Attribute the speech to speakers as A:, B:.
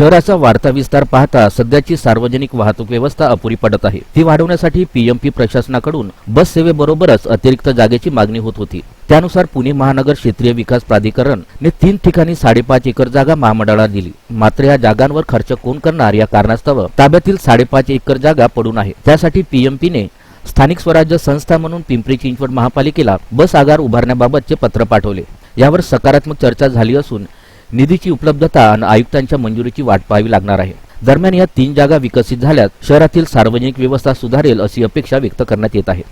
A: शहराचा वाढता विस्तार पाहता सध्याची सार्वजनिक वाहतूक व्यवस्था अपुरी पडत आहे. ती वाढवण्यासाठी पीएमपी प्रशासनाकडून बस सेवेबरोबरच अतिरिक्त जागेची मागणी होत होती. त्यानुसार पुणे महानगर क्षेत्रीय विकास प्राधिकरण ने तीन ठिकाणी साडेपाच एकर जागा महामंडळाला दिली. मात्र या जागांवर खर्च कोण करणार या कारणास्तव ताब्यातील साडेपाच एकर जागा पडून आहे. त्यासाठी पीएमपीने स्थानिक स्वराज्य संस्था म्हणून पिंपरी चिंचवड महापालिकेला बस आगार उभारण्याबाबतचे पत्र पाठवले. यावर सकारात्मक चर्चा झाली असून निधीची उपलब्धता आणि आयुक्तांच्या मंजुरीची वाट पाहावी लागणार आहे. दरम्यान या तीन जागा विकसित झाल्यास शहरातील सार्वजनिक व्यवस्था सुधारेल अशी अपेक्षा व्यक्त करण्यात येत आहे.